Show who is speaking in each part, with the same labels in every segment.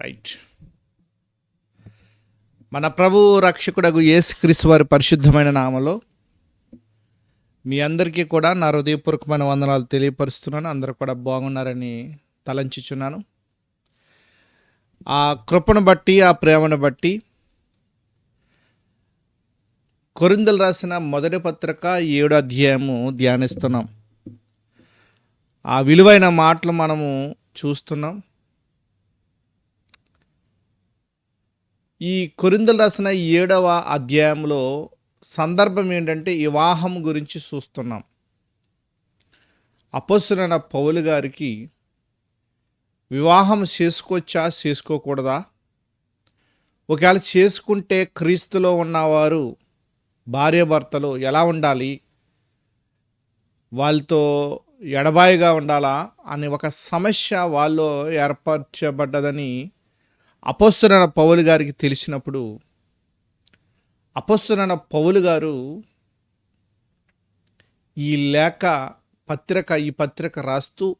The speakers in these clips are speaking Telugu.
Speaker 1: రైట్ మన ప్రభు రక్షకుడగు యేసుక్రీస్తు వారి పరిశుద్ధమైన నామలో మీ అందరికీ కూడా నా హృదయపూర్వకమైన వందనాలు తెలియపరుస్తున్నాను. అందరూ కూడా బాగున్నారని తలంచుచున్నాను. ఆ కృపను బట్టి ఆ ప్రేమను బట్టి కొరిందలు రాసిన మొదటి పత్రిక ఏడు అధ్యాయము ధ్యానిస్తున్నాం. ఆ విలువైన మాటలు మనము చూస్తున్నాం. ఈ కొరిందలు రాసిన ఏడవ అధ్యాయంలో సందర్భం ఏంటంటే వివాహం గురించి చూస్తున్నాం. అపస్సులైన పౌలు గారికి వివాహం చేసుకోవచ్చా చేసుకోకూడదా? ఒకవేళ చేసుకుంటే క్రీస్తులో ఉన్నవారు భార్యాభర్తలు ఎలా ఉండాలి? వాళ్ళతో ఎడబాయిగా ఉండాలా? అనే ఒక సమస్య వాళ్ళు ఏర్పరచబడ్డదని అపస్తున్న పౌలు గారికి తెలిసినప్పుడు అపస్తున్న పౌలు గారు ఈ లేఖ పత్రిక ఈ పత్రిక రాస్తూ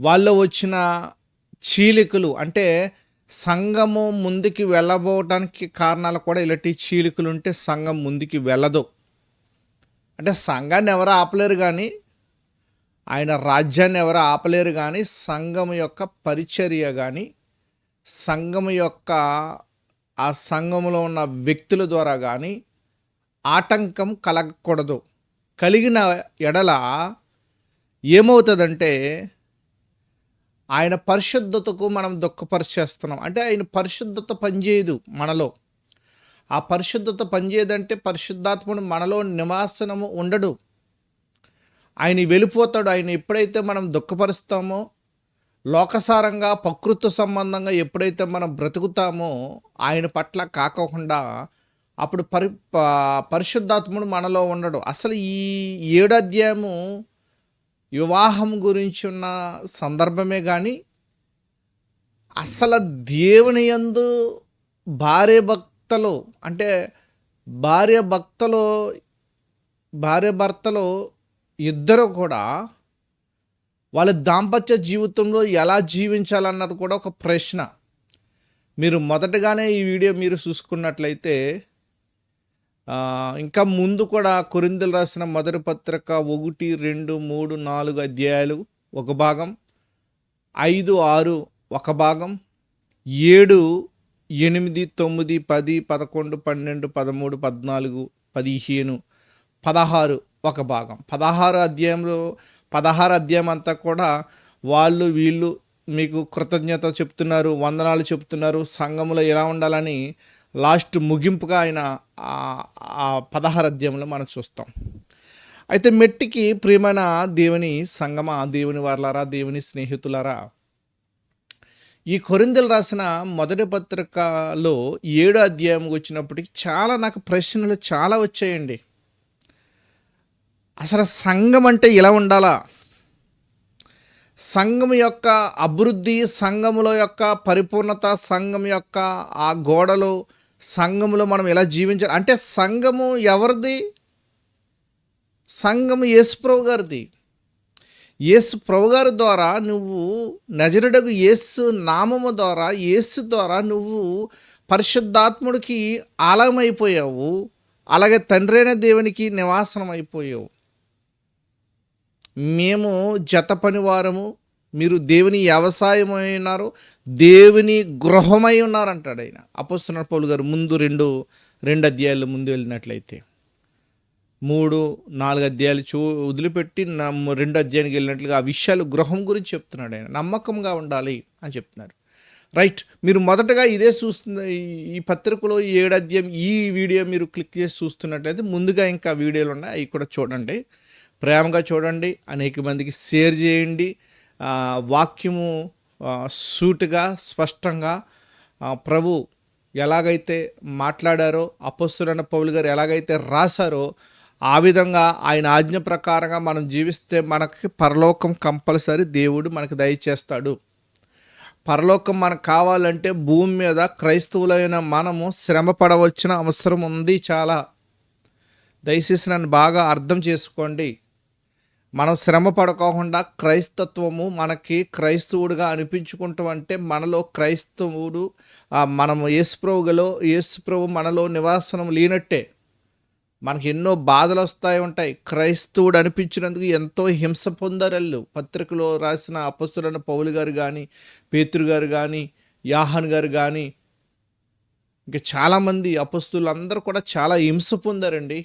Speaker 1: వాళ్ళు వచ్చిన చీలికలు అంటే సంఘము ముందుకి వెళ్ళబోవడానికి కారణాలు కూడా ఇలాంటి చీలికలు ఉంటే సంఘం ముందుకి వెళ్ళదు. అంటే సంఘాన్ని ఎవరు ఆపలేరు కానీ ఆయన రాజ్యాన్ని ఎవరు ఆపలేరు కానీ సంఘం యొక్క పరిచర్య కానీ సంఘం యొక్క ఆ సంఘంలో ఉన్న వ్యక్తుల ద్వారా కానీ ఆటంకం కలగకూడదు. కలిగిన ఎడల ఏమవుతుందంటే ఆయన పరిశుద్ధతకు మనం దుఃఖపరిచేస్తున్నాం. అంటే ఆయన పరిశుద్ధత పనిచేయదు మనలో. ఆ పరిశుద్ధత పనిచేయదంటే పరిశుద్ధాత్ముడు మనలో నివాసనము ఉండడు. ఆయన వెళ్ళిపోతాడు ఆయన ఎప్పుడైతే మనం దుఃఖపరుస్తామో లోకసారంగా ప్రకృతి సంబంధంగా ఎప్పుడైతే మనం బ్రతుకుతామో ఆయన పట్ల కాకోకుండా అప్పుడు పరి ప- పరిశుద్ధాత్ముడు మనలో ఉండడు. అసలు ఈ ఏడు అధ్యాయము వివాహం గురించి ఉన్న సందర్భమే కానీ అసలు దేవుని యందు భార్య భక్తలు అంటే భార్య భక్తలు భార్య భర్తలు ఇద్దరు కూడా వాళ్ళ దాంపత్య జీవితంలో ఎలా జీవించాలన్నది కూడా ఒక ప్రశ్న. మీరు మొదటగానే ఈ వీడియో మీరు చూసుకున్నట్లయితే ఇంకా ముందు కూడా కొరిందలు రాసిన మొదటి పత్రిక ఒకటి రెండు మూడు నాలుగు అధ్యాయాలు ఒక భాగం ఐదు ఆరు ఒక భాగం ఏడు ఎనిమిది తొమ్మిది పది పదకొండు పన్నెండు పదమూడు పద్నాలుగు పదిహేను పదహారు ఒక భాగం. పదహారు అధ్యాయంలో పదహారు అధ్యాయం అంతా కూడా వాళ్ళు వీళ్ళు మీకు కృతజ్ఞత చెప్తున్నారు వందనాలు చెప్తున్నారు సంఘములో ఎలా ఉండాలని లాస్ట్ ముగింపుగా ఆయన ఆ- పదహారు అధ్యాయంలో మనం చూస్తాం. అయితే మెట్టికి ప్రియమైన దేవుని సంగమ దేవుని వారలారా దేవుని స్నేహితులారా ఈ కొరిందలు రాసిన మొదటి పత్రికలో ఏడో అధ్యాయం వచ్చినప్పటికి చాలా నాకు ప్రశ్నలు చాలా వచ్చాయండి. అసలు సంఘం అంటే ఇలా ఉండాలా? సంఘం యొక్క అభివృద్ధి సంఘములో యొక్క పరిపూర్ణత సంఘం యొక్క ఆ గోడలు సంఘములో మనం ఎలా జీవించాలి? అంటే సంఘము ఎవరిది? సంఘము యేసుప్రభు గారిది. యేసు ప్రభు గారి ద్వారా నువ్వు నజరుడకు యేసు నామము ద్వారా యేసు ద్వారా నువ్వు పరిశుద్ధాత్ముడికి ఆలయమైపోయావు. అలాగే తండ్రైన దేవునికి నివాసనం అయిపోయావు మేము జత పనివారము మీరు దేవుని వ్యవసాయమై ఉన్నారు దేవుని గృహమై ఉన్నారు అంటాడు ఆయన. అపోస్తున్న పౌలు గారు ముందు రెండు రెండు అధ్యాయాలు ముందు వెళ్ళినట్లయితే. మూడు నాలుగు అధ్యాయాలు చూ వదిలిపెట్టి నా రెండు అధ్యాయానికి వెళ్ళినట్లుగా ఆ విషయాలు గృహం గురించి చెప్తున్నాడు ఆయన. నమ్మకంగా ఉండాలి అని చెప్తున్నారు. రైట్ మీరు మొదటగా ఇదే చూస్తున్న ఈ- పత్రికలో ఏడు అధ్యాయం ఈ వీడియో మీరు క్లిక్ చేసి చూస్తున్నట్లయితే ముందుగా ఇంకా వీడియోలు ఉన్నాయి అవి కూడా చూడండి. ప్రేమగా చూడండి అనేక మందికి షేర్ చేయండి. వాక్యము సూటుగా స్పష్టంగా ప్రభు ఎలాగైతే మాట్లాడారో అపస్తులైన పౌలు గారు ఎలాగైతే రాశారో ఆ విధంగా ఆయన ఆజ్ఞ ప్రకారంగా మనం జీవిస్తే మనకి పరలోకం కంపల్సరీ దేవుడు మనకు దయచేస్తాడు. పరలోకం మనకు కావాలంటే భూమి మీద క్రైస్తవులైన మనము శ్రమ పడవలసిన అవసరం ఉంది చాలా. దయచేసి నన్ను బాగా అర్థం చేసుకోండి. మనం శ్రమ పడుకోకుండా క్రైస్తత్వము మనకి క్రైస్తవుడిగా అనిపించుకుంటాం అంటే మనలో క్రైస్తవుడు మనం మనము యేసుప్రభుగలో యేసుప్రభు మనలో నివాసనం లేనట్టే. మనకి ఎన్నో బాధలు వస్తాయి ఉంటాయి. క్రైస్తవుడు అనిపించినందుకు ఎంతో హింస పొందారళ్ళు పత్రికలో రాసిన అపస్తులైన పౌలు గారు కానీ పేతురు గారు కానీ యాహన్ గారు కానీ ఇంకా చాలామంది అపస్తులు అందరూ కూడా చాలా హింస పొందారండి.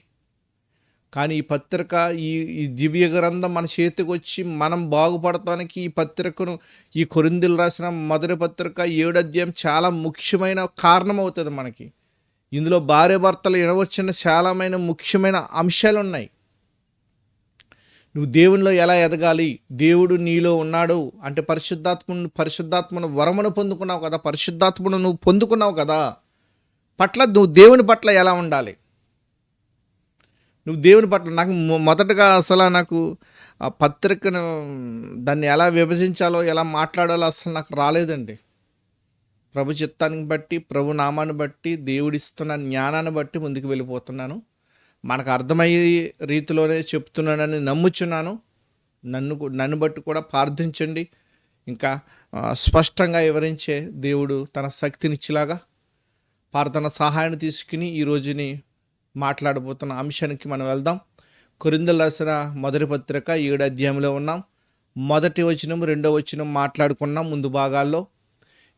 Speaker 1: కానీ ఈ పత్రిక ఈ ఈ దివ్య గ్రంథం మన చేతికి వచ్చి మనం బాగుపడటానికి ఈ పత్రికను ఈ కొరిందులు రాసిన మొదటి పత్రిక ఏడు అధ్యాయం చాలా ముఖ్యమైన కారణం అవుతుంది మనకి. ఇందులో భార్య భర్తలు వినవచ్చిన చాలామైన ముఖ్యమైన అంశాలు ఉన్నాయి. నువ్వు దేవునిలో ఎలా ఎదగాలి? దేవుడు నీలో ఉన్నాడు అంటే పరిశుద్ధాత్మను పరిశుద్ధాత్మను వరమును పొందుకున్నావు కదా పరిశుద్ధాత్మను నువ్వు పొందుకున్నావు కదా. పట్ల నువ్వు దేవుని పట్ల ఎలా ఉండాలి? నువ్వు దేవుని పట్ల నాకు మొదటగా అసలు నాకు ఆ పత్రికను దాన్ని ఎలా విభజించాలో ఎలా మాట్లాడాలో అసలు నాకు రాలేదండి. ప్రభు చిత్తాన్ని బట్టి ప్రభు నామాన్ని బట్టి దేవుడిస్తున్న జ్ఞానాన్ని బట్టి ముందుకు వెళ్ళిపోతున్నాను. మనకు అర్థమయ్యే రీతిలోనే చెప్తున్నానని నమ్ముచున్నాను. నన్ను నన్ను బట్టి కూడా ప్రార్థించండి. ఇంకా స్పష్టంగా వివరించే దేవుడు తన శక్తినిచ్చేలాగా ప్రార్థన సహాయాన్ని తీసుకుని ఈ రోజుని మాట్లాడబోతున్న అంశానికి మనం వెళ్దాం. కొరిందలు రాసిన మొదటి పత్రిక ఏడు అధ్యాయంలో ఉన్నాం. మొదటి వచనం రెండో వచనం మాట్లాడుకున్నాం ముందు భాగాల్లో.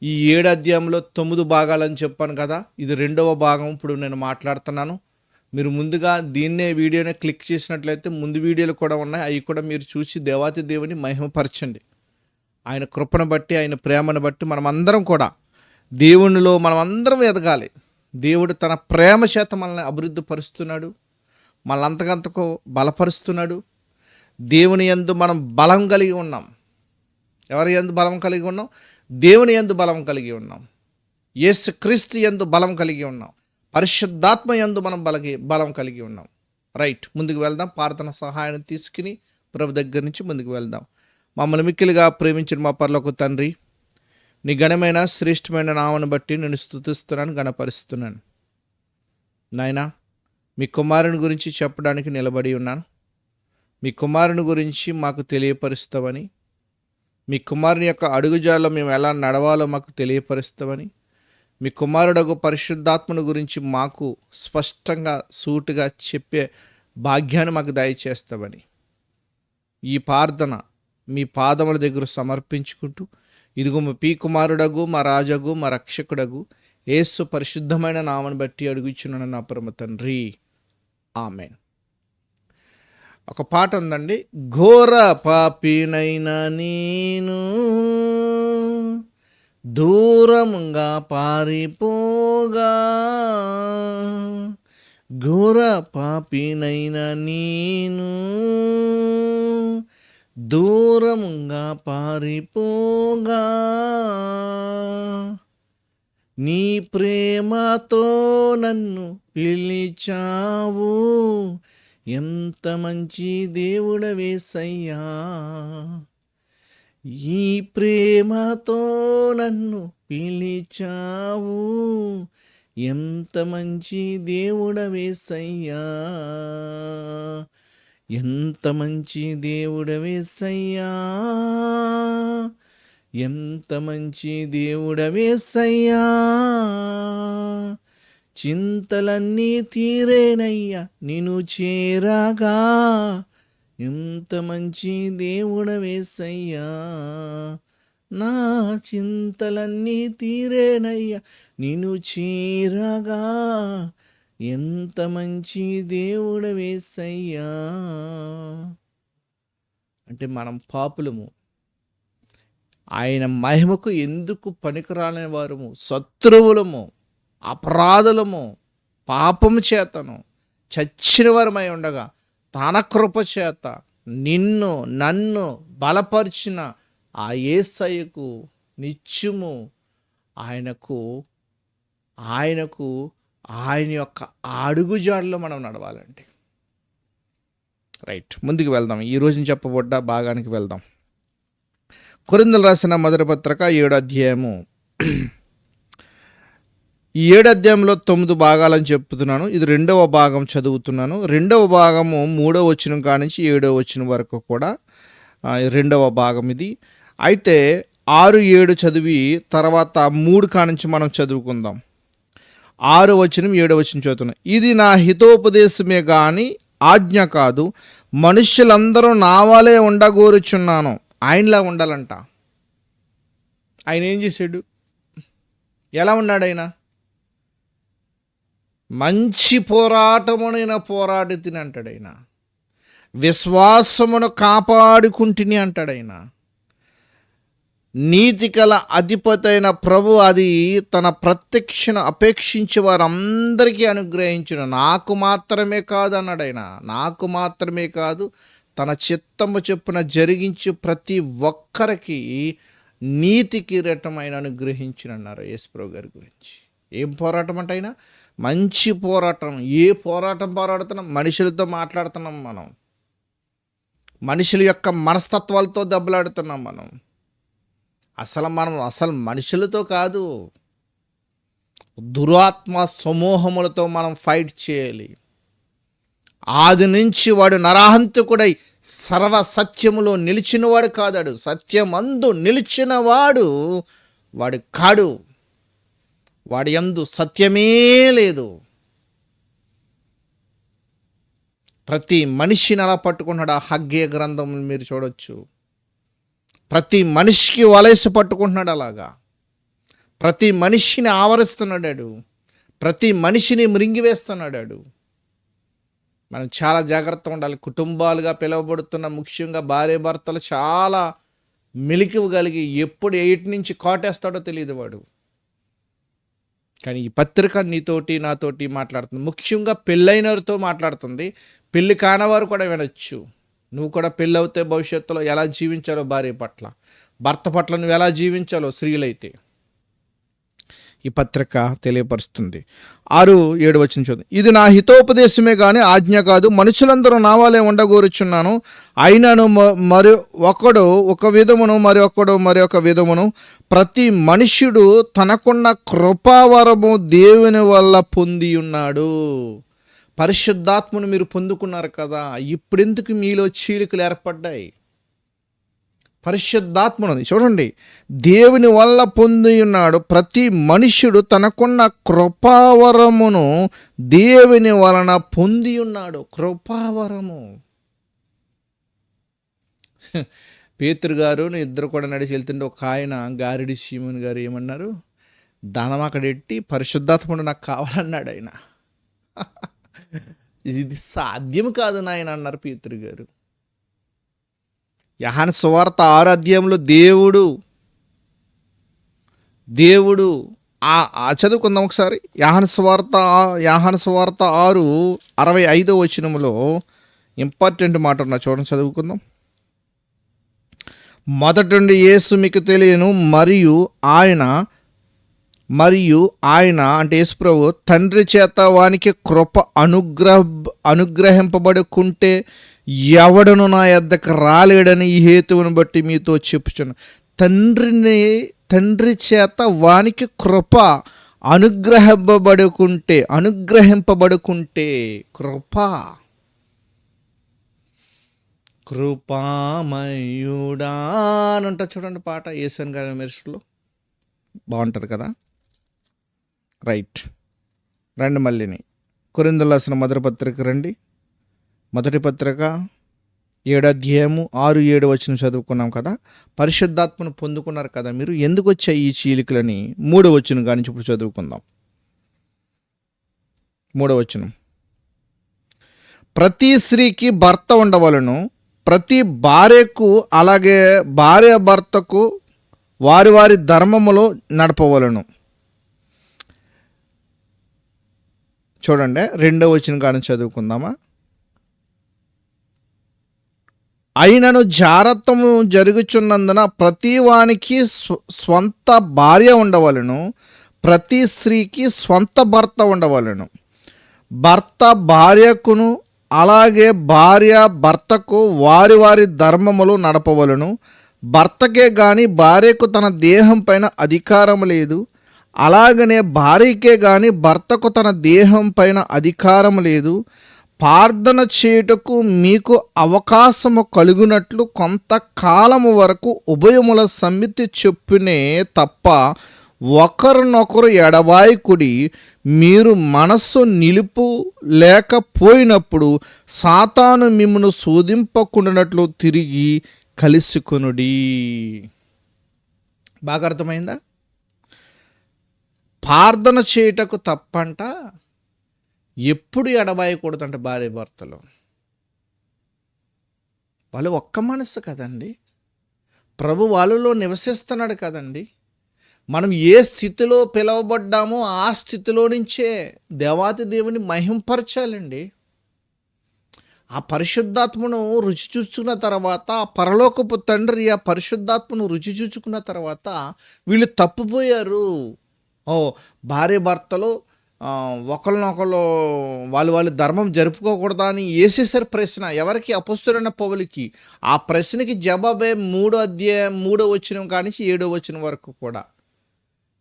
Speaker 1: ఈ ఏడు అధ్యాయంలో తొమ్మిది భాగాలని చెప్పాను కదా. ఇది రెండవ భాగం. ఇప్పుడు నేను మాట్లాడుతున్నాను. మీరు ముందుగా దీన్నే వీడియోనే క్లిక్ చేసినట్లయితే ముందు వీడియోలు కూడా ఉన్నాయి. అవి కూడా మీరు చూసి దేవాతి దేవుని మహిమపరచండి. ఆయన కృపను బట్టి ఆయన ప్రేమను బట్టి మనమందరం కూడా దేవునిలో మనమందరం ఎదగాలి. దేవుడు తన ప్రేమ చేత మనల్ని అభివృద్ధి పరుస్తున్నాడు మనల్ని అంతకంతకు బలపరుస్తున్నాడు. దేవుని యందు మనం బలం కలిగి ఉన్నాం. ఎవరి ఎందు బలం కలిగి ఉన్నాం? దేవుని యందు బలం కలిగి ఉన్నాం. యేసు క్రీస్తు ఎందు బలం కలిగి ఉన్నాం. పరిశుద్ధాత్మ యందు మనం బలగి బలం కలిగి ఉన్నాం. రైట్ ముందుకు వెళ్దాం. ప్రార్థన సహాయాన్ని తీసుకుని ప్రభు దగ్గర నుంచి ముందుకు వెళ్దాం. మమ్మల్ని మిక్కిలిగా ప్రేమించిన మా పర్లకు తండ్రి నీ ఘనమైన శ్రేష్టమైన నామను బట్టి నేను స్తుతిస్తున్నాను గణపరుస్తున్నాను నాయనా మీ కుమారుని గురించి చెప్పడానికి నిలబడి ఉన్నాను. మీ కుమారుని గురించి మాకు తెలియపరుస్తామని మీ కుమారుని యొక్క అడుగుజాల్లో మేము ఎలా నడవాలో మాకు తెలియపరుస్తామని మీ కుమారుడకు పరిశుద్ధాత్మను గురించి మాకు స్పష్టంగా సూటుగా చెప్పే భాగ్యాన్ని మాకు దయచేస్తామని ఈ ప్రార్థన మీ పాదముల దగ్గర సమర్పించుకుంటూ ఇదిగో మా పీ కుమారుడగు మా రాజగు మా రక్షకుడగు ఏసు పరిశుద్ధమైన నామను బట్టి అడుగుచున్నాను నా పరమ తండ్రి. ఆమె ఒక పాట ఉందండి ఘోర పాపినైన నేను దూరముగా పారిపోగా ఘోర పాపినైన నేను దూరంగా పారిపోగా. నీ ప్రేమతో నన్ను పిలిచావు. ఎంత మంచి దేవుడ వేసయ్యా ఈ ప్రేమతో నన్ను పిలిచావు. ఎంత మంచి దేవుడ వేసయ్యా ఎంత మంచి దేవుడవేసయ్యా ఎంత మంచి దేవుడవేసయ్యా చింతలన్నీ తీరేనయ్యా నేను చేరాగా. ఎంత మంచి దేవుడవేసయ్యా నా చింతలన్నీ తీరేనయ్యా నేను చేరగా. ఎంత మంచి దేవుడవేసయ్యా అంటే మనం పాపులము. ఆయన మహిమకు ఎందుకు పనికిరాని వారము? శత్రువులము అపరాధులము పాపము చేతను చచ్చిన వారమై ఉండగా తన కృప చేత నిన్ను నన్ను బలపరిచిన ఆ ఏసయ్యకు నిత్యము ఆయనకు ఆయనకు ఆయన యొక్క అడుగుజాడలో మనం నడవాలండి. రైట్ ముందుకు వెళ్దాం. ఈ రోజున చెప్పబడ్డ భాగానికి వెళ్దాం. కొరిందలు రాసిన మొదటి పత్రిక ఏడు అధ్యాయము. ఈ ఏడు అధ్యాయంలో తొమ్మిది భాగాలని చెప్తున్నాను. ఇది రెండవ భాగం చదువుతున్నాను. రెండవ భాగము మూడవ వచనం కానించి ఏడవ వచనం వరకు కూడా రెండవ భాగం ఇది. అయితే ఆరు ఏడు చదివి తర్వాత మూడు కానించి మనం చదువుకుందాం. ఆరు వచనం ఏడు వచనం చదువుతున్నాం. ఇది నా హితోపదేశమే కానీ ఆజ్ఞ కాదు. మనుష్యులందరూ నావాలే ఉండగోరుచున్నాను. ఆయనలా ఉండాలంట. ఆయన ఏం చేశాడు? ఎలా ఉన్నాడు ఆయన? మంచి పోరాటమునైన పోరాడి తిని అంటాడు ఆయన. విశ్వాసమును కాపాడుకుంటుని అంటాడు ఆయన. నీతి కల అధిపతి అయిన ప్రభు అది తన ప్రత్యక్షను అపేక్షించే వారందరికీ అనుగ్రహించును. నాకు మాత్రమే కాదు అన్నాడు ఆయన నాకు మాత్రమే కాదు తన చిత్తము చెప్పున జరిగించి ప్రతి ఒక్కరికి నీతి కిరీటమైన అనుగ్రహించిన అన్నారు యేసుప్రభు గారి గురించి. ఏం పోరాటం అంటే అయినా మంచి పోరాటం. ఏ పోరాటం పోరాడుతున్నాం? మనుషులతో మాట్లాడుతున్నాం మనం. మనుషుల యొక్క మనస్తత్వాలతో దెబ్బలాడుతున్నాం మనం. అసలు మనం అసలు మనుషులతో కాదు. దురాత్మ సమూహములతో మనం ఫైట్ చేయాలి. ఆది నుంచి వాడు నరహంతకుడై సర్వ సత్యములో నిలిచినవాడు కాదాడు. సత్యమందు నిలిచినవాడు వాడు కాడు. వాడి యందు సత్యమే లేదు. ప్రతి మనిషిని అలా పట్టుకున్నాడు ఆ హగ్గే గ్రంథం మీరు చూడొచ్చు. ప్రతి మనిషికి వలయసు పట్టుకుంటున్నాడు అలాగా. ప్రతి మనిషిని ఆవరిస్తున్నాడు ప్రతి మనిషిని మృంగివేస్తున్నాడాడు. మనం చాలా జాగ్రత్తగా ఉండాలి. కుటుంబాలుగా పిలువబడుతున్న ముఖ్యంగా భార్య భర్తలు చాలా మెలికివు కలిగి ఎప్పుడు ఎయిట్ నుంచి కాటేస్తాడో తెలియదు వాడు. కానీ ఈ పత్రిక నీతోటి నాతోటి మాట్లాడుతుంది. ముఖ్యంగా పెళ్ళైనవారితో మాట్లాడుతుంది. పెళ్ళి కానవారు కూడా వినొచ్చు. నువ్వు కూడా పెళ్ళవుతే భవిష్యత్తులో ఎలా జీవించాలో భార్య పట్ల. భర్త పట్ల నువ్వు ఎలా జీవించాలో స్త్రీలైతే. ఈ పత్రిక తెలియపరుస్తుంది. ఆరు ఏడు వచ్చిన చూద్దాం ఇది నా హితోపదేశమే కానీ ఆజ్ఞ కాదు. మనుషులందరూ నావాలే ఉండగోరుచున్నాను. అయినను మరి ఒకడు ఒక విధమును మరి ఒకడు మరి ఒక విధమును. ప్రతి మనుష్యుడు తనకున్న కృపావరము దేవుని వల్ల పొంది ఉన్నాడు. పరిశుద్ధాత్మను మీరు పొందుకున్నారు కదా ఇప్పుడెందుకు మీలో చీలికలు ఏర్పడ్డాయి? పరిశుద్ధాత్మను చూడండి దేవుని వల్ల పొంది ఉన్నాడు ప్రతి మనుష్యుడు తనకున్న కృపావరమును దేవుని వలన పొంది ఉన్నాడు. కృపావరము. పేతురు గారు ఇద్దరు కూడా నడిచి వెళ్తుంటే ఒక ఆయన గారిడి సీమన్ గారు ఏమన్నారు? ధనం అక్కడ ఎట్టి పరిశుద్ధాత్ముడు నాకు కావాలన్నాడు ఆయన. ఇది సాధ్యం కాదు నాయన అన్నారు పీతురు గారు. యహాన్ సువార్త ఆరు అధ్యాయంలో దేవుడు దేవుడు ఆ ఆ చదువుకుందాం ఒకసారి. యాహన స్వార్త యాహన స్వార్త ఆరు అరవై ఐదో వచనములో ఇంపార్టెంట్ మాట ఉన్నా చూడండి చదువుకుందాం. మొదటి యేసు మీకు తెలియను మరియు ఆయన మరియు ఆయన అంటే యేసుప్రభు తండ్రి చేత వానికి కృప అనుగ్రహ అనుగ్రహింపబడుకుంటే ఎవడను నా యొద్దకు రాలేడని ఈ హేతువును బట్టి మీతో చెప్పుచున్నా తండ్రిని తండ్రి చేత వానికి కృప అనుగ్రహింపబడుకుంటే అనుగ్రహింపబడుకుంటే కృప. కృపామయుడా అని ఉంటుంది చూడండి పాట ఏసన్ గారి మెరుసులో బాగుంటుంది కదా? రైట్. రండి మళ్ళీని. కొరిందులు రాసిన మొదటి పత్రిక రండి. మొదటి పత్రిక ఏడు అధ్యాయము ఆరు ఏడు వచ్చిన చదువుకున్నాం కదా. పరిశుద్ధాత్మను పొందుకున్నారు కదా మీరు. ఎందుకు వచ్చాయి ఈ చీలికలని? మూడో వచ్చిన కానీ ఇప్పుడు చదువుకుందాం. మూడో వచనం. ప్రతి స్త్రీకి భర్త ఉండవలను ప్రతి భార్యకు అలాగే భార్య భర్తకు వారి వారి ధర్మములో నడపవలను. చూడండి రెండో వచ్చిన కానీ చదువుకుందామా? అయినను జారత్వము జరుగుచున్నందున ప్రతి వానికి స్వ- స్వంత భార్య ఉండవలను ప్రతి స్త్రీకి స్వంత భర్త ఉండవలను. భర్త భార్యకును అలాగే భార్య భర్తకు వారి వారి ధర్మములు నడపవలను. భర్తకే కానీ భార్యకు తన దేహం పైన అధికారం లేదు. అలాగనే భార్యకే గాని భర్తకు తన దేహం పైన అధికారం లేదు. ప్రార్థన చేయుటకు మీకు అవకాశము కలుగునట్లు కొంతకాలము వరకు ఉభయముల సమితి చెప్పునే తప్ప ఒకరినొకరు ఎడబాయికుడి మీరు మనస్సు నిలుపు లేకపోయినప్పుడు సాతాను మిమ్మను శోధింపకుండానట్లు తిరిగి కలిసికొనుడి. బాగా అర్థమైందా? ప్రార్థన చేయుటకు తప్పంట ఎప్పుడు ఎడబాయకూడదంట భార్య భర్తలు. వాళ్ళు ఒక్క మనసు కదండి. ప్రభు వాళ్ళలో నివసిస్తున్నాడు కదండి. మనం ఏ స్థితిలో పిలువబడ్డామో ఆ స్థితిలో నుంచే దేవాతి దేవుని మహింపరచాలండి. ఆ పరిశుద్ధాత్మను రుచి చూచుకున్న తర్వాత పరలోకపు తండ్రి ఆ పరిశుద్ధాత్మను రుచి చూచుకున్న తర్వాత వీళ్ళు తప్పుపోయారు. ఓ భార్య భర్తలు ఆ, ఒకరినొకరు వాళ్ళు వాళ్ళు ధర్మం జరుపుకోకూడదా అని వేసేసారు ప్రశ్న. ఎవరికి? అపస్తుడైన పౌలికి. ఆ ప్రశ్నకి జవాబే మూడో అధ్యాయం మూడో వచ్చినం కానించి ఏడో వచ్చిన వరకు కూడా.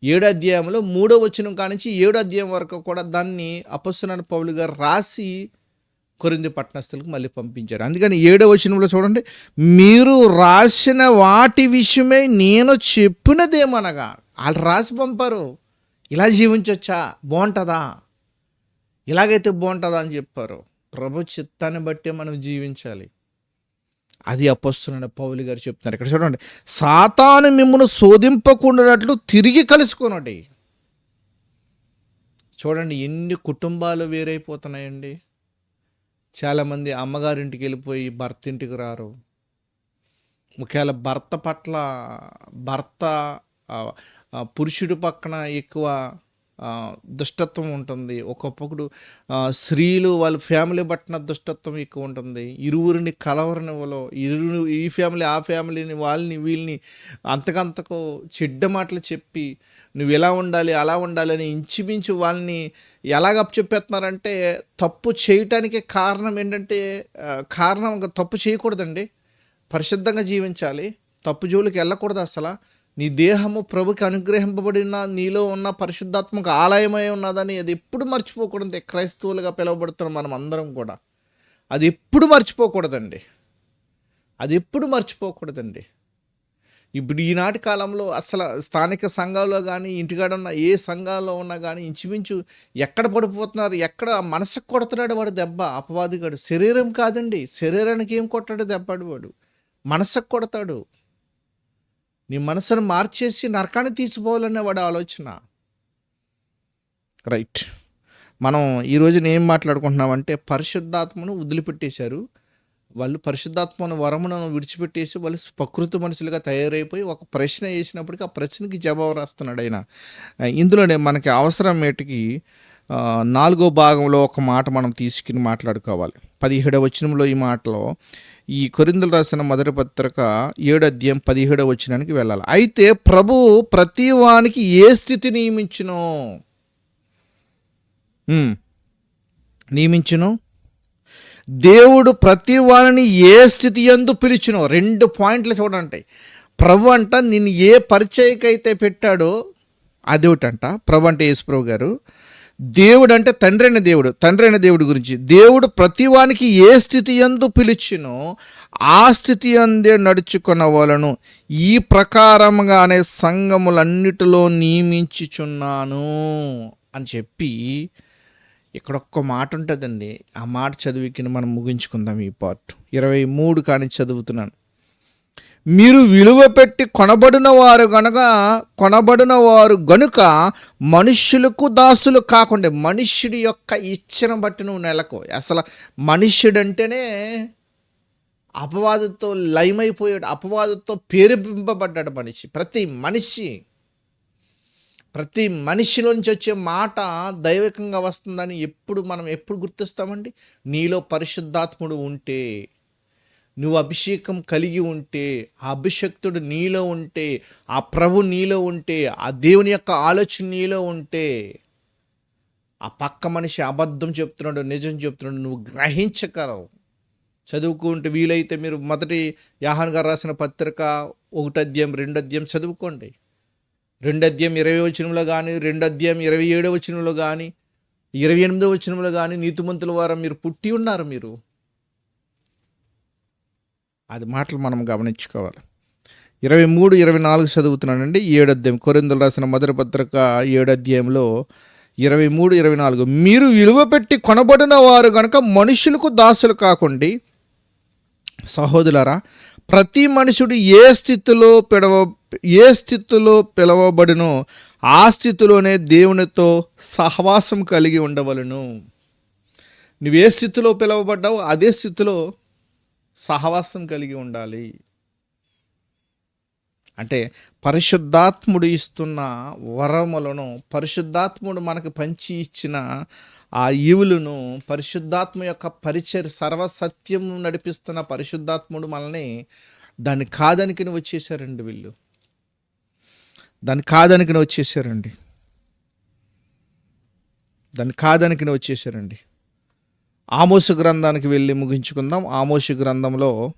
Speaker 1: ఏడో అధ్యాయంలో మూడో వచ్చినం కానించి ఏడో అధ్యాయం వరకు కూడా దాన్ని అపస్తున్న పౌలు గారు రాసి కొరింది పట్టణస్థులకు మళ్ళీ పంపించారు. అందుకని ఏడో వచనంలో చూడండి మీరు రాసిన వాటి విషయమై నేను చెప్పినదేమనగా. వాళ్ళు రాసి పంపారు. ఇలా జీవించవచ్చా బాగుంటుందా? ఇలాగైతే బాగుంటుందా అని చెప్పారు. ప్రభు చిత్తాన్ని బట్టే మనం జీవించాలి. అది అపస్తున్న పౌలు గారు చెప్తున్నారు. ఇక్కడ చూడండి. సాతాను మిమ్మల్ని శోధింపకుండానట్లు తిరిగి కలుసుకున్నాడు చూడండి ఎన్ని కుటుంబాలు వేరైపోతున్నాయండి. చాలామంది అమ్మగారింటికి వెళ్ళిపోయి భర్త ఇంటికి రారు. ఒకవేళ భర్త పట్ల భర్త పురుషుడి పక్కన ఎక్కువ దుష్టత్వం ఉంటుంది. ఒకప్పుడు స్త్రీలు వాళ్ళ ఫ్యామిలీ పట్టిన దుష్టత్వం ఎక్కువ ఉంటుంది. ఇరువురిని కలవరనివ్వలో ఇరు ఈ ఫ్యామిలీ ఆ ఫ్యామిలీని వాళ్ళని వీళ్ళని అంతకంతకు చెడ్డ మాటలు చెప్పి నువ్వు ఎలా ఉండాలి అలా ఉండాలి అని ఇంచుమించు వాళ్ళని ఎలాగ చెప్పేస్తున్నారంటే తప్పు చేయటానికి కారణం ఏంటంటే కారణం తప్పు చేయకూడదండి. పరిశుద్ధంగా జీవించాలి. తప్పు జోలికి వెళ్ళకూడదు అసలు. నీ దేహము ప్రభుకి అనుగ్రహింపబడిన నీలో ఉన్న పరిశుద్ధాత్మక ఆలయమై ఉన్నదని అది ఎప్పుడు మర్చిపోకూడదు క్రైస్తవులుగా పిలువబడుతున్న మనం అందరం కూడా. అది ఎప్పుడు మర్చిపోకూడదండి. అది ఎప్పుడు మర్చిపోకూడదండి. ఇప్పుడు ఈనాటి కాలంలో అసలు స్థానిక సంఘాల్లో కానీ ఇంటికాడ ఉన్న ఏ సంఘాల్లో ఉన్నా కానీ ఇంచుమించు ఎక్కడ పడిపోతున్నారు ఎక్కడ మనసుకు కొడుతున్నాడు వాడు దెబ్బ. అపవాదిగాడు శరీరం కాదండి. శరీరానికి ఏం కొట్టాడు దెబ్బడు వాడు? మనసుకు కొడతాడు. నీ మనసును మార్చేసి నరకాన్ని తీసిపోవాలనే వాడు ఆలోచన. రైట్ మనం ఈరోజు ఏం మాట్లాడుకుంటున్నామంటే పరిశుద్ధాత్మను వదిలిపెట్టేశారు. వాళ్ళు పరిశుద్ధాత్మను వరమును విడిచిపెట్టేసి వాళ్ళు ప్రకృతి మనుషులుగా తయారైపోయి ఒక ప్రశ్న వేసినప్పటికీ ఆ ప్రశ్నకి జవాబు రాస్తున్నాడు ఆయన. ఇందులోనే మనకి అవసరం మేటికి నాలుగో భాగంలో ఒక మాట మనం తీసుకుని మాట్లాడుకోవాలి. పదిహేడవ వచనంలో ఈ మాటలో ఈ కొరిందులు రాసిన మొదటి పత్రిక ఏడు అధ్యాయం పదిహేడవ వచ్చినానికి వెళ్ళాలి. అయితే ప్రభు ప్రతి వానికి ఏ స్థితి నియమించును? నియమించును? దేవుడు ప్రతి వారిని ఏ స్థితి ఎందు పిలిచినో? రెండు పాయింట్లు చూడండి ప్రభు అంట నిన్ను ఏ పరిచయకైతే పెట్టాడో అది ఒకటంట ప్రభు అంటే యేసుప్రభు గారు దేవుడు అంటే తండ్రి అయిన దేవుడు తండ్రి అయిన దేవుడి గురించి. దేవుడు ప్రతివానికి ఏ స్థితి ఎందు పిలిచినో ఆ స్థితి అందే నడుచుకున్న వాళ్ళను ఈ ప్రకారంగానే సంఘములన్నిటిలో నియమించుచున్నాను అని చెప్పి ఇక్కడ ఒక్క మాట ఉంటుందండి. ఆ మాట చదివికి మనం ముగించుకుందాం ఈ పార్ట్. ఇరవై మూడు కానీ చదువుతున్నాను. మీరు విలువ పెట్టి కొనబడిన వారు గనక కొనబడిన వారు గనుక మనుష్యులకు దాసులు కాకుండా మనుష్యుడి యొక్క ఇచ్చను బట్టి నువ్వు నెలకు. అసలు మనుష్యుడంటేనే అపవాదంతో లయమైపోయాడు అపవాదంతో పేరుపింపబడ్డాడు మనిషి. ప్రతి మనిషి ప్రతి మనిషిలోంచి వచ్చే మాట దైవికంగా వస్తుందని ఎప్పుడు మనం ఎప్పుడు గుర్తిస్తామండి? నీలో పరిశుద్ధాత్ముడు ఉంటే. నువ్వు అభిషేకం కలిగి ఉంటే ఆ అభిషక్తుడు నీలో ఉంటే ఆ ప్రభు నీలో ఉంటే ఆ దేవుని యొక్క ఆలోచన నీలో ఉంటే ఆ పక్క మనిషి అబద్ధం చెప్తున్నాడు నిజం చెప్తున్నాడు నువ్వు గ్రహించగలవు. చదువుకుంటే వీలైతే మీరు మొదటి యాహన్ గారు రాసిన పత్రిక ఒకటి అధ్యాయం రెండు అధ్యాయం చదువుకోండి. రెండు అధ్యాయం ఇరవై వచనంలో కానీ రెండు అధ్యాయం ఇరవై ఏడో వచనంలో కానీ ఇరవై ఎనిమిదో వచనంలో కానీ నీతిమంతుల వారు మీరు పుట్టి ఉన్నారు మీరు. అది మాటలు మనం గమనించుకోవాలి. ఇరవై మూడు ఇరవై నాలుగు చదువుతున్నానండి. ఏడు అధ్యాయం. కొరిందులు రాసిన మొదటి పత్రిక ఏడు అధ్యాయంలో ఇరవై మూడు ఇరవై నాలుగు. మీరు విలువ పెట్టి కొనబడిన వారు కనుక మనుషులకు దాసులు కాకుండి. సహోదరులారా ప్రతి మనుషుడు ఏ స్థితిలో పిడవ ఏ స్థితిలో పిలవబడినో ఆ స్థితిలోనే దేవునితో సహవాసం కలిగి ఉండవలను. నువ్వు ఏ స్థితిలో పిలవబడ్డావు అదే స్థితిలో సహవాసం కలిగి ఉండాలి. అంటే పరిశుద్ధాత్ముడు ఇస్తున్న వరములను పరిశుద్ధాత్ముడు మనకు పంచి ఇచ్చిన ఆ ఈవులను పరిశుద్ధాత్మ యొక్క పరిచయ సర్వసత్యం నడిపిస్తున్న పరిశుద్ధాత్ముడు మనల్ని దాన్ని కాదనికిని వచ్చేసారండి వీళ్ళు. దాన్ని కాదనికిని వచ్చేసారండి దాన్ని కాదనికిని వచ్చేసారండి ఆమోసు గ్రంథానికి వెళ్ళి ముగించుకుందాం. ఆమోసు గ్రంథంలో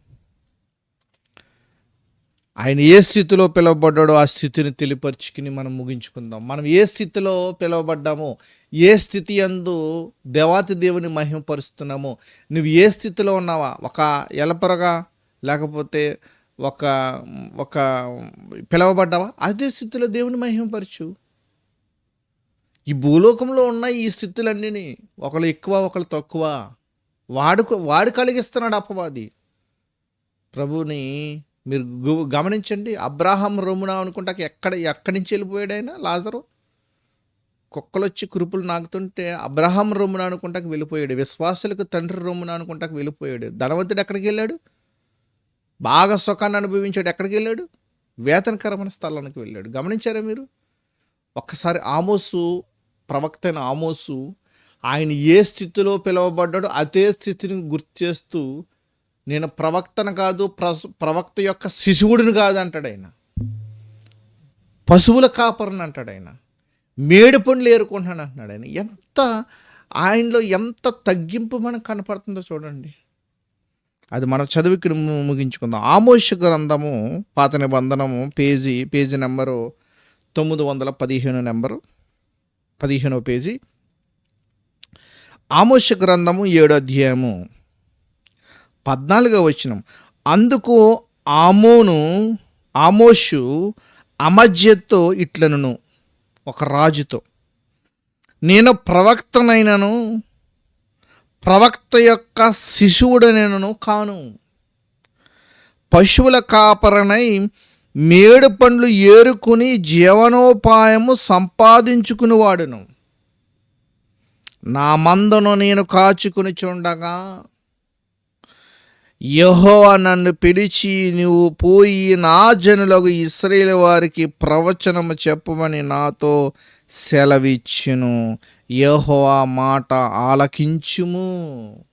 Speaker 1: ఆయన ఏ స్థితిలో పిలువబడ్డాడో ఆ స్థితిని తెలిపరుచుకుని మనం ముగించుకుందాం. మనం ఏ స్థితిలో పిలువబడ్డామో ఏ స్థితి అందు దేవాతి దేవుని మహిమపరుస్తున్నామో నువ్వు ఏ స్థితిలో ఉన్నావా? ఒక ఎలపరగా లేకపోతే ఒక ఒక పిలవబడ్డావా? అదే స్థితిలో దేవుని మహిమపరచు. ఈ భూలోకంలో ఉన్న ఈ స్థితులన్నీ ఒకళ్ళు ఎక్కువ ఒకళ్ళు తక్కువ వాడుకు వాడు కలిగిస్తున్నాడు అపవాది. ప్రభుని మీరు గమనించండి. అబ్రాహం రొమ్మున అనుకుంటాక ఎక్కడ ఎక్కడి నుంచి వెళ్ళిపోయాడు ఆయన? లాజరు? కుక్కలు వచ్చి కురుపులు నాకుతుంటే అబ్రహాం రొమ్మున అనుకుంటాకు వెళ్ళిపోయాడు. విశ్వాసులకు తండ్రి రోమున అనుకుంటాకు వెళ్ళిపోయాడు. ధనవంతుడు ఎక్కడికి వెళ్ళాడు? బాగా సుఖాన్ని అనుభవించాడు. ఎక్కడికి వెళ్ళాడు? వేతనకరమైన స్థలానికి వెళ్ళాడు. గమనించారా మీరు? ఒక్కసారి ఆమోసు ప్రవక్త అయిన ఆమోసు ఆయన ఏ స్థితిలో పిలువబడ్డాడో అదే స్థితిని గుర్తు చేస్తూ నేను ప్రవక్తను కాదు ప్రస్ ప్రవక్త యొక్క శిశువుడిని కాదు అంటాడు ఆయన. పశువుల కాపరని అంటాడు ఆయన. మేడి పండ్లు ఏరుకుంటున్నాను అంటున్నాడు ఆయన. ఎంత ఆయనలో ఎంత తగ్గింపు మనకు కనపడుతుందో చూడండి. అది మనం చదువుకి ము- ముగించుకుందాం. ఆమోష గ్రంథము పాత నిబంధనము పేజీ పేజీ నెంబరు తొమ్మిది వందల పదిహేను నెంబరు. పదిహేనో పేజీ. ఆమోష గ్రంథము ఏడో అధ్యాయము. పద్నాలుగో వచనం. అందుకు ఆమోను ఆమోషు అమజ్యతో ఇట్లనును ఒక రాజుతో. నేను ప్రవక్తనైనను ప్రవక్త యొక్క శిశువుడనను కాను. పశువుల కాపరనై మేడు పండ్లు ఏరుకుని జీవనోపాయము సంపాదించుకుని వాడును నా మందను నేను కాచుకుని చూడగా యెహోవా నన్ను పిలిచి నువ్వు పోయి నా జనులకు ఇస్రాయేల్ వారికి ప్రవచనము చెప్పమని నాతో సెలవిచ్చును. యెహోవా మాట ఆలకించుము.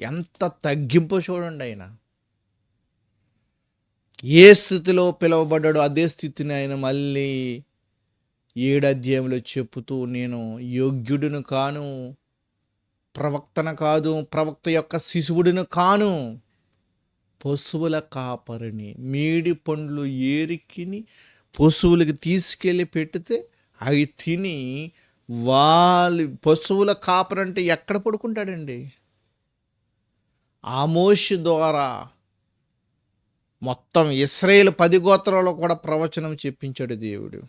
Speaker 1: ఎంత తగ్గింపు చూడండి అయినా ఏ స్థితిలో పిలువబడ్డాడో అదే స్థితిని ఆయన మళ్ళీ ఏడాధ్యాయంలో చెప్పుతూ నేను యోగ్యుడును కాను ప్రవక్తన కాదు ప్రవక్త యొక్క శిశువుడిని కాను పశువుల కాపరిని మేడి పండ్లు ఏరికిని పశువులకి తీసుకెళ్ళి పెడితే అవి తిని వాళ్ళు పశువుల కాపరంటే ఎక్కడ పడుకుంటాడండి? ఆమోషి ద్వారా మొత్తం ఇస్రాయేల్ పది గోత్రాల్లో కూడా ప్రవచనం చెప్పించాడు దేవుడు.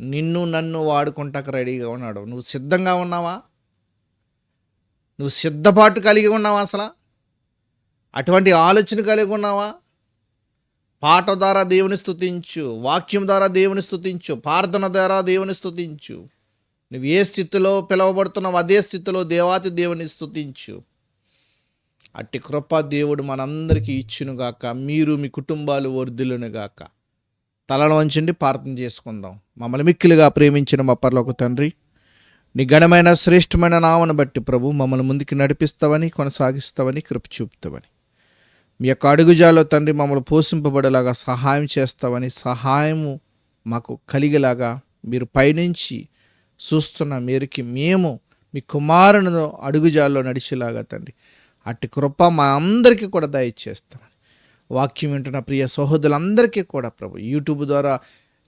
Speaker 1: నిన్ను నన్ను వాడుకుంటాక రెడీగా ఉన్నాడు. నువ్వు సిద్ధంగా ఉన్నావా? నువ్వు సిద్ధపాటు కలిగి ఉన్నావా అసలు? అటువంటి ఆలోచన కలిగి ఉన్నావా? పాట ద్వారా దేవుని స్థుతించు వాక్యం ద్వారా దేవుని స్థుతించు ప్రార్థన ద్వారా దేవుని స్థుతించు నువ్వు ఏ స్థితిలో పిలువబడుతున్నావు అదే స్థితిలో దేవాతి దేవుని స్థుతించు అట్టి కృప దేవుడు మనందరికీ ఇచ్చునుగాక మీరు మీ కుటుంబాలు వర్ధులునుగాక తలను వంచండి ప్రార్థన చేసుకుందాం. మమ్మల్ని మిక్కిలుగా ప్రేమించిన మా పరలోక తండ్రి నీ ఘనమైన శ్రేష్టమైన నామను బట్టి ప్రభు మమ్మల్ని ముందుకు నడిపిస్తావని కొనసాగిస్తావని కృప చూపుతావని. మీ యొక్క అడుగుజాలో తండ్రి మమ్మల్ని పోషింపబడేలాగా సహాయం చేస్తావని సహాయము మాకు కలిగేలాగా మీరు పైనుంచి చూస్తున్న మేరకి మేము మీ కుమారుని అడుగుజాల్లో నడిచేలాగా తండ్రి అట్టి కృప మా అందరికీ కూడా దయచేస్తామని వాక్యం వింటున్న ప్రియ సహోదరులందరికీ కూడా ప్రభు. యూట్యూబ్ ద్వారా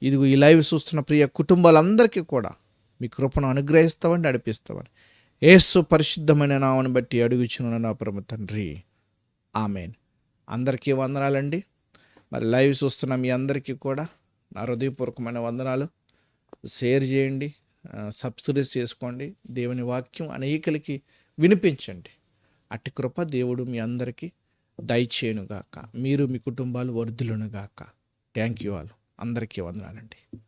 Speaker 1: ఇదిగో ఈ లైవ్ చూస్తున్న ప్రియ కుటుంబాలందరికీ కూడా మీ కృపను అనుగ్రహిస్తామని నడిపిస్తామని. ఏసు పరిశుద్ధమైన నామని బట్టి అడుగుచున్న నా పరమ తండ్రి. ఆమెన్. అందరికీ వందనాలండి. మరి లైవ్ చూస్తున్న మీ అందరికీ కూడా నా హృదయపూర్వకమైన వందనాలు. షేర్ చేయండి సబ్సిడీస్ సబ్స్క్రైబ్ చేసుకోండి. దేవుని వాక్యం అనేకలకి వినిపించండి. అట్టి కృప దేవుడు మీ అందరికీ దయచేయునుగాక. మీరు మీ కుటుంబాలు వర్ధులునుగాక థ్యాంక్ యూ ఆల్ అందరికీ వందనాలండి.